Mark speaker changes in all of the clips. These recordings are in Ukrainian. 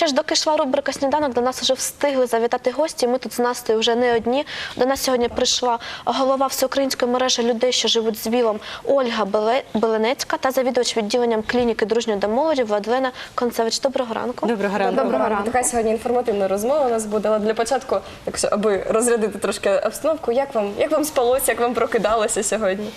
Speaker 1: Ще ж доки йшла рубрика сніданок, до нас вже встигли завітати гості. Ми тут з Настею вже не одні. До нас сьогодні прийшла голова всеукраїнської мережі людей, що живуть з ВІЛом Ольга Беле- Беленецька та завідувач відділенням клініки дружньої до молоді Владлена Концевич. Доброго ранку.
Speaker 2: Доброго ранку.
Speaker 3: Доброго ранку. Така сьогодні інформативна розмова у нас буде. Але для початку, якщо аби розрядити трошки обстановку, як вам як вам спалося, як вам прокидалося сьогодні?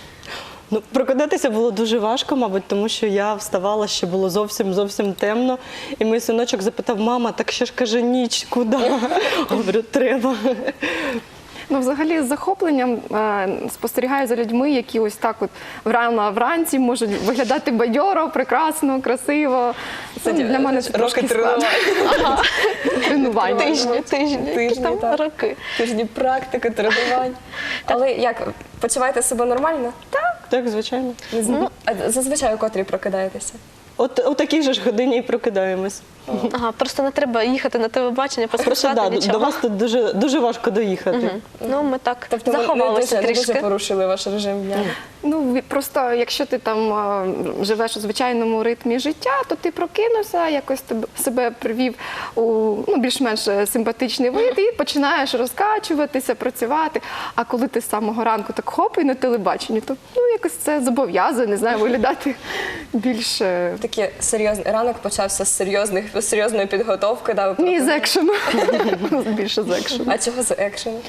Speaker 2: Ну, прокидатися було дуже важко, мабуть, тому що я вставала, ще було зовсім зовсім темно. І мій синочок запитав: мама, так ще ж каже ніч, куди? Говорю, треба.
Speaker 4: Ну, взагалі, з захопленням е, спостерігаю за людьми, які ось так от рано вранці можуть виглядати бадьоро, прекрасно, красиво. Це для мене це
Speaker 3: роки
Speaker 4: трошки складно. тренування.
Speaker 1: Тижні, тижні,
Speaker 3: Тижні,
Speaker 1: там
Speaker 3: так.
Speaker 1: роки.
Speaker 3: Тижні практики, тренувань. Але як почуваєте себе нормально? Так.
Speaker 2: Так, звичайно.
Speaker 3: А зазвичай у котрій прокидаєтеся?
Speaker 2: От у такій же ж годині і прокидаємось.
Speaker 1: Ага, просто не треба їхати на телебачення,
Speaker 2: Просто
Speaker 1: поспішати
Speaker 2: да, до
Speaker 1: нічого.
Speaker 2: вас тут дуже дуже важко доїхати.
Speaker 1: Ну, ми так
Speaker 3: Тобто ви не
Speaker 1: заховалися
Speaker 3: дуже, не дуже
Speaker 1: трішки.
Speaker 3: порушили ваш режим дня.
Speaker 4: Ну, ві- просто якщо ти там живеш у звичайному ритмі життя, то ти прокинувся, якось тебе, себе привів у ну, більш-менш е, симпатичний вид і починаєш розкачуватися, працювати. А коли ти з самого ранку так хоп і на телебаченні, то ну, якось це зобов'язує, не знаю, виглядати більше.
Speaker 3: Такі серйозний ранок почався з серйозних з серйозної підготовки. Да, ви
Speaker 4: Ні, з екшену. Ну, Більше з екшену.
Speaker 3: А чого з екшену?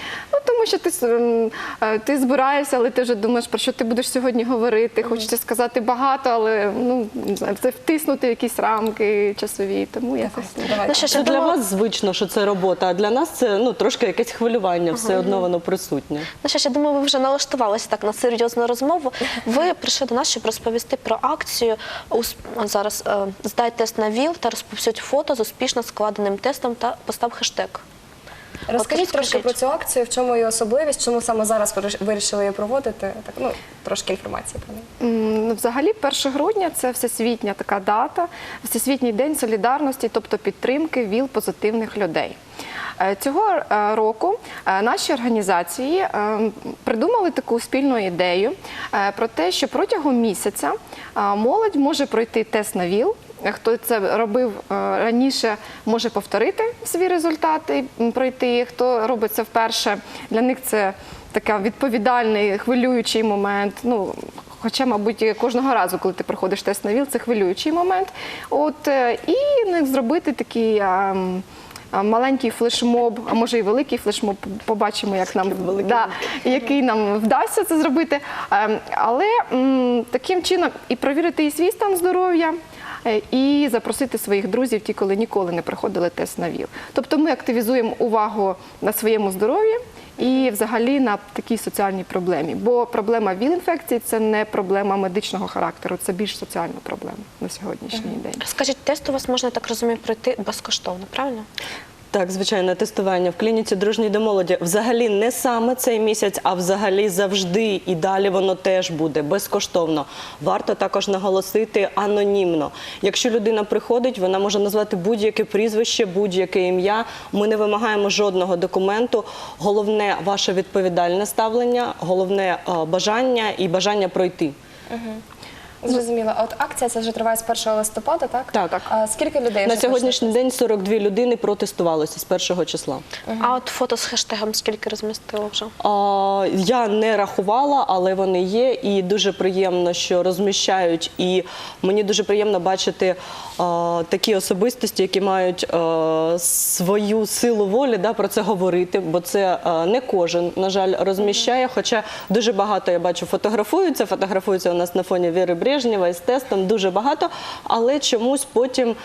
Speaker 4: Тому що ти, с- м, е, ти збираєшся, але ти вже думаєш, про що ти будеш сьогодні говорити. Хочеться сказати багато, але ну, не знаю, це втиснути в якісь рамки часові, тому якось.
Speaker 1: Ну, що
Speaker 2: для
Speaker 1: думала-
Speaker 2: вас звично, що це робота, а для нас це ну трошки якесь хвилювання, все одно воно присутнє.
Speaker 1: Ну що ж, я думаю, ви вже налаштувалися так на серйозну розмову. Ви прийшли до нас, щоб розповісти про акцію. Ус- от Зараз е, здай тест на ВІЛ та розповсюдь фото з успішно складеним тестом та постав хештег.
Speaker 3: Розкажіть трошки про цю акцію, в чому її особливість, чому саме зараз ви вирішили її проводити? Так, ну, трошки інформації про неї.
Speaker 4: Ну, Взагалі, 1 грудня це всесвітня така дата, всесвітній день солідарності, тобто підтримки ВІЛ позитивних людей. Е, Цього е, року е, наші організації придумали таку спільну ідею про те, що протягом місяця молодь може пройти тест на ВІЛ. Хто це робив е, раніше, може повторити свій результат і пройти. Хто робить це вперше, для них це така відповідальний, хвилюючий момент. Ну, Хоча, мабуть, кожного разу, коли ти проходиш тест на ВІЛ, це хвилюючий момент. От, е, і ну, зробити такий а, а, маленький флешмоб, а може і великий флешмоб, побачимо, як нам, да, який нам вдасться це зробити. Ем, Але м, таким чином і провірити і свій стан здоров'я. Е, І запросити своїх друзів, ті, коли ніколи не проходили тест на ВІЛ. Тобто ми активізуємо увагу на своєму здоров'ї і взагалі на такій соціальній проблемі. Бо проблема ВІЛ-інфекції це не проблема медичного характеру, це більш соціальна проблема на сьогоднішній день.
Speaker 1: Скажіть, тест у вас можна так розумію пройти безкоштовно, правильно?
Speaker 2: Так, звичайно, тестування в клініці дружній до молоді взагалі не саме цей місяць, а взагалі завжди і далі воно теж буде безкоштовно. Варто також наголосити анонімно. Якщо людина приходить, вона може назвати будь-яке прізвище, будь-яке ім'я. Ми не вимагаємо жодного документу. Головне ваше відповідальне ставлення, головне е, бажання і бажання пройти.
Speaker 3: Зрозуміло. А от акція ця вже триває з 1 листопада, так?
Speaker 2: Так.
Speaker 3: А скільки людей
Speaker 2: На
Speaker 3: вже
Speaker 2: сьогоднішній день 42 людини протестувалися з першого числа.
Speaker 1: А от фото з хештегом скільки розмістило вже?
Speaker 2: А, Я не рахувала, але вони є, і дуже приємно, що розміщають. І мені дуже приємно бачити а, такі особистості, які мають а, свою силу волі да, про це говорити, бо це а, не кожен, на жаль, розміщає. Хоча дуже багато я бачу фотографуються. Фотографуються у нас на фоні Віри Брежнєва із тестом дуже багато, але чомусь потім.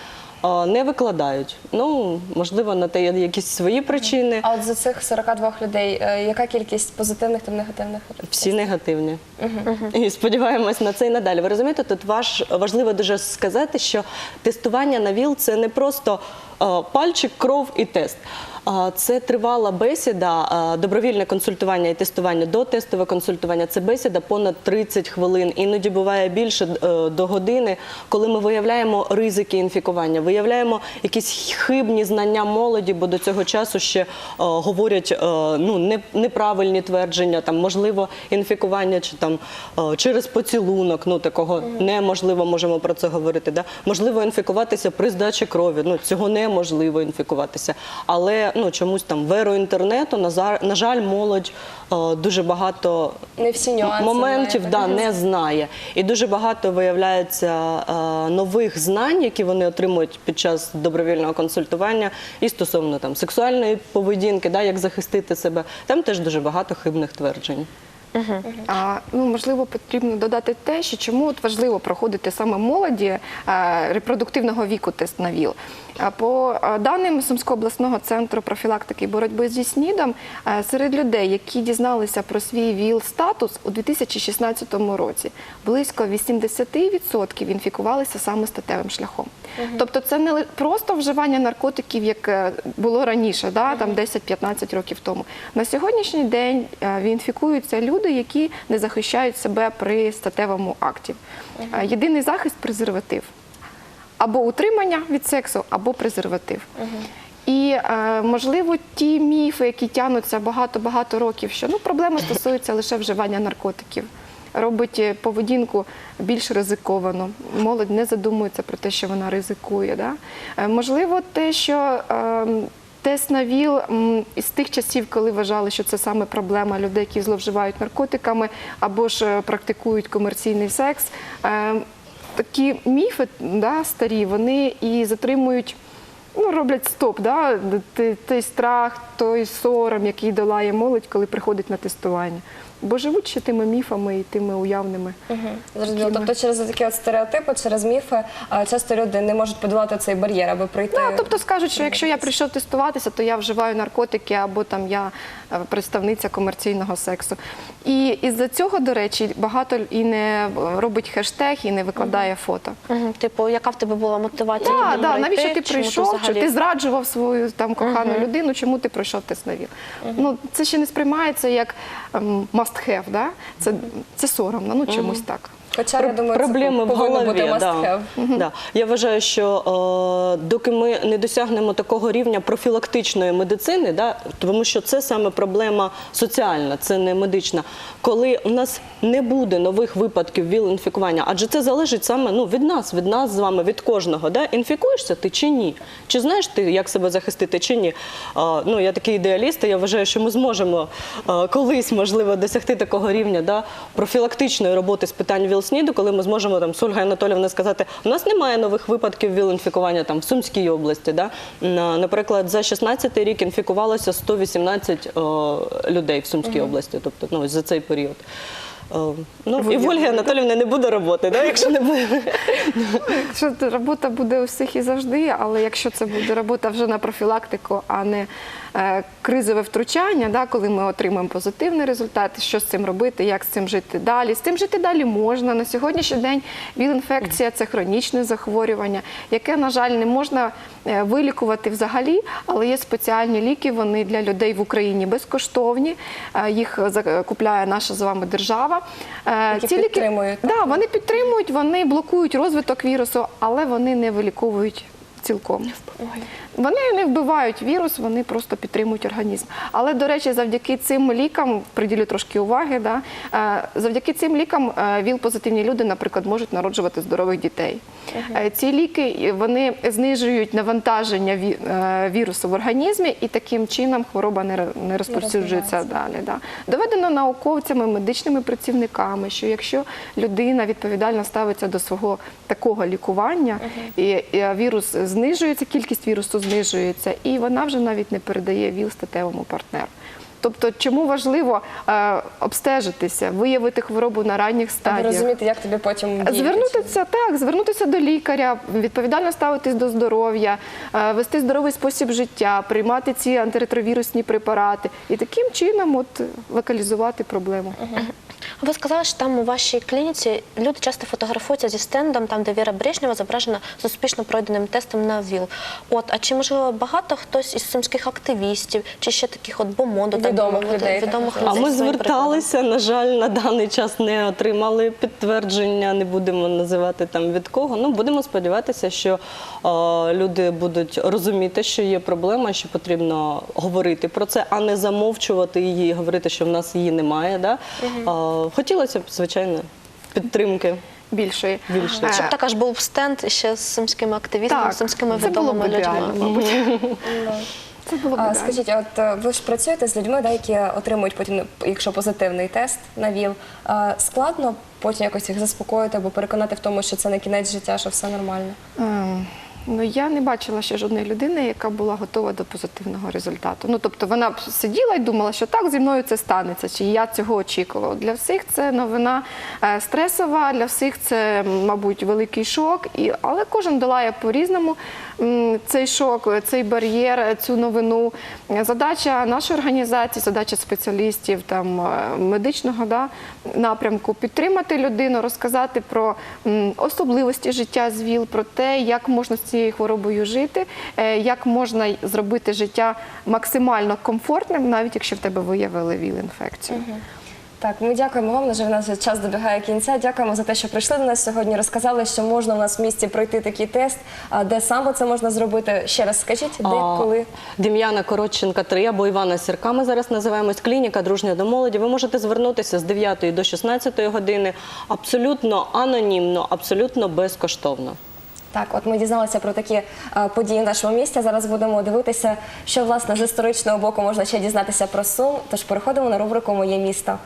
Speaker 2: Не викладають. Ну, можливо, на те є якісь свої причини.
Speaker 3: А от за цих 42 людей, е, яка кількість позитивних та негативних?
Speaker 2: Всі негативні. І сподіваємось на це і надалі. Ви розумієте, тут важ, важливо дуже сказати, що тестування на ВІЛ це не просто пальчик, кров і тест. Це тривала бесіда, добровільне консультування і тестування до тестове консультування. Це бесіда понад 30 хвилин. Іноді буває більше е, до години, коли ми виявляємо ризики інфікування, виявляємо якісь хибні знання молоді, бо до цього часу ще е, говорять е, ну, неправильні твердження, там можливо інфікування чи там через поцілунок. Ну такого неможливо можемо про це говорити. Да? Можливо, інфікуватися при здачі крові. Ну цього неможливо інфікуватися. Але ну чомусь там в еру інтернету на на жаль, молодь е, дуже багато
Speaker 3: Не всі нюанси
Speaker 2: моментів
Speaker 3: знає.
Speaker 2: да, не знає. І дуже багато виявляється е, нових знань, які вони отримують під час добровільного консультування, і стосовно там сексуальної поведінки, да, як захистити себе. Там теж дуже багато хибних тверджень.
Speaker 4: А, ну, можливо, потрібно додати те, що чому от важливо проходити саме молоді е, репродуктивного віку тест на ВІЛ. А По е, даним Сумського обласного центру профілактики і боротьби зі СНІДом, е, серед людей, які дізналися про свій ВІЛ-статус у 2016 році, близько 80% інфікувалися саме статевим шляхом. Тобто це не просто вживання наркотиків, як було раніше, да, там 10-15 років тому. На сьогоднішній день е, інфікуються люди, які не захищають себе при статевому акті. Е, Єдиний захист презерватив. Або утримання від сексу, або презерватив. І е, можливо ті міфи, які тягнуться багато-багато років, що ну проблема стосується лише вживання наркотиків. Робить е, поведінку більш ризиковано. Молодь не задумується про те, що вона ризикує. Да? Можливо, те, що е, тест на ВІЛ з тих часів, коли вважали, що це саме проблема людей, які зловживають наркотиками або ж е, практикують комерційний секс. Е, такі міфи старі, вони і затримують, ну, роблять стоп, да, той страх, той сором, який долає молодь, коли приходить на тестування. Бо живуть ще тими міфами і тими уявними.
Speaker 3: Зрозуміло. Тобто через такі от стереотипи, через міфи а, часто люди не можуть подолати цей бар'єр, аби пройти.
Speaker 4: Ну, тобто скажуть, що якщо я прийшов тестуватися, то я вживаю наркотики або там я е, представниця комерційного сексу. І із-за цього, до речі, багато і не робить хештег і не викладає фото.
Speaker 1: Типу, яка в тебе була мотивація?
Speaker 4: Так, да, навіщо ти прийшов? Чи
Speaker 1: взагалі-
Speaker 4: ти зраджував свою там кохану людину? Чому ти пройшов тест на ВІЛ? Ну це ще не сприймається як ем, must have, да? Це, це соромно, ну чомусь так.
Speaker 3: Хоча, я думаю,
Speaker 2: проблеми
Speaker 3: це
Speaker 2: в
Speaker 3: повинно бути
Speaker 2: голові.
Speaker 3: must
Speaker 2: Да. Да. Я вважаю, що е, доки ми не досягнемо такого рівня профілактичної медицини, да, тому що це саме проблема соціальна, це не медична. Коли у нас не буде нових випадків ВІЛ-інфікування, адже це залежить саме ну, від нас, від нас з вами, від кожного. Да? Інфікуєшся ти чи ні? Чи знаєш ти, як себе захистити, чи ні? Е, ну, я такий ідеаліст, і я вважаю, що ми зможемо е, колись, можливо, досягти такого рівня да, профілактичної роботи з питань ВІЛ-СНІДу, коли ми зможемо там з Ольгою Анатоліївною сказати, у нас немає нових випадків ВІЛ-інфікування там в Сумській області. Да? Наприклад, за 16 рік інфікувалося 118 о, людей в Сумській області, тобто ну, за цей період. Е, ну, і в Ольги Анатоліївни не буде роботи, да, якщо не буде.
Speaker 4: Якщо робота буде у всіх і завжди, але якщо це буде робота вже на профілактику, а не е, кризове втручання, да, коли ми отримаємо позитивний результат, що з цим робити, як з цим жити далі. З цим жити далі можна. На сьогоднішній день ВІЛ-інфекція це хронічне захворювання, яке, на жаль, не можна е, вилікувати взагалі, але є спеціальні ліки. Вони для людей в Україні безкоштовні. Їх закупляє наша з вами держава. Е,
Speaker 3: Які підтримують, так?
Speaker 4: Да, вони підтримують, вони блокують розвиток вірусу, але вони не виліковують цілком. Вони не вбивають вірус, вони просто підтримують організм. Але, до речі, завдяки цим лікам, приділю трошки уваги, да, е, завдяки цим лікам е, ВІЛ-позитивні люди, наприклад, можуть народжувати здорових дітей. Е, Ці ліки вони знижують навантаження вірусу в організмі, і таким чином хвороба не розповсюджується далі. Да. Доведено науковцями, медичними працівниками, що якщо людина відповідально ставиться до свого такого лікування, і, і вірус знижується, кількість вірусу знижується, і вона вже навіть не передає ВІЛ статевому партнеру. Тобто, чому важливо е, обстежитися, виявити хворобу на ранніх
Speaker 3: Аби розуміти, як тобі потім діяти.
Speaker 4: Звернутися так, звернутися до лікаря, відповідально ставитись до здоров'я, е, вести здоровий спосіб життя, приймати ці антиретровірусні препарати і таким чином от локалізувати проблему.
Speaker 1: Ви сказали, що там у вашій клініці люди часто фотографуються зі стендом, там де Віра Брежнєва зображена з успішно пройденим тестом на ВІЛ. От, а чи можливо багато хтось із сумських активістів, чи ще таких от бомондо
Speaker 3: Відомих
Speaker 1: мовити,
Speaker 3: людей,
Speaker 1: відомих
Speaker 3: так.
Speaker 2: А ми зверталися, на жаль, на даний час не отримали підтвердження, не будемо називати там від кого. Ну, будемо сподіватися, що е, люди будуть розуміти, що є проблема, що потрібно говорити про це, а не замовчувати її, і говорити, що в нас її немає. Да? Е, хотілося б, звичайно, підтримки.
Speaker 4: більшої.
Speaker 2: Більшої.
Speaker 4: Е,
Speaker 1: Щоб також був стенд ще з сумськими активістами,
Speaker 4: Так,
Speaker 1: сумськими відомими людьми.
Speaker 4: мабуть. Це було б
Speaker 3: А,
Speaker 4: ідеально.
Speaker 3: скажіть, а от е, ви ж працюєте з людьми, да, які отримують потім, якщо позитивний тест на ВІЛ, а, складно потім якось їх заспокоїти або переконати в тому, що це не кінець життя, що все нормально.
Speaker 4: Ем, Ну, я не бачила ще жодної людини, яка була готова до позитивного результату. Ну, тобто вона б сиділа і думала, що так зі мною це станеться, чи я цього очікувала. Для всіх це новина е, стресова, для всіх це, мабуть, великий шок. І, але кожен долає по-різному цей шок, цей бар'єр, цю новину. Задача нашої організації, задача спеціалістів там, е, медичного да, напрямку підтримати людину, розказати про особливості життя з ВІЛ, про те, як можна з цією хворобою жити, е, як можна зробити життя максимально комфортним, навіть якщо в тебе виявили ВІЛ-інфекцію.
Speaker 3: Так, ми дякуємо вам. Жаль, у нас час добігає кінця. Дякуємо за те, що прийшли до нас сьогодні. Розказали, що можна у нас в місті пройти такий тест. А де саме це можна зробити? Ще раз скажіть, де,
Speaker 2: А,
Speaker 3: коли?
Speaker 2: Дем'яна Коротченка 3 або Івана Сірка. Ми зараз називаємось клініка дружня до молоді. Ви можете звернутися з 9 до 16 години абсолютно анонімно, абсолютно безкоштовно.
Speaker 3: Так, от ми дізналися про такі е, події в нашому місті. Зараз будемо дивитися, що власне з історичного боку можна ще дізнатися про Сум. Тож переходимо на рубрику Моє місто.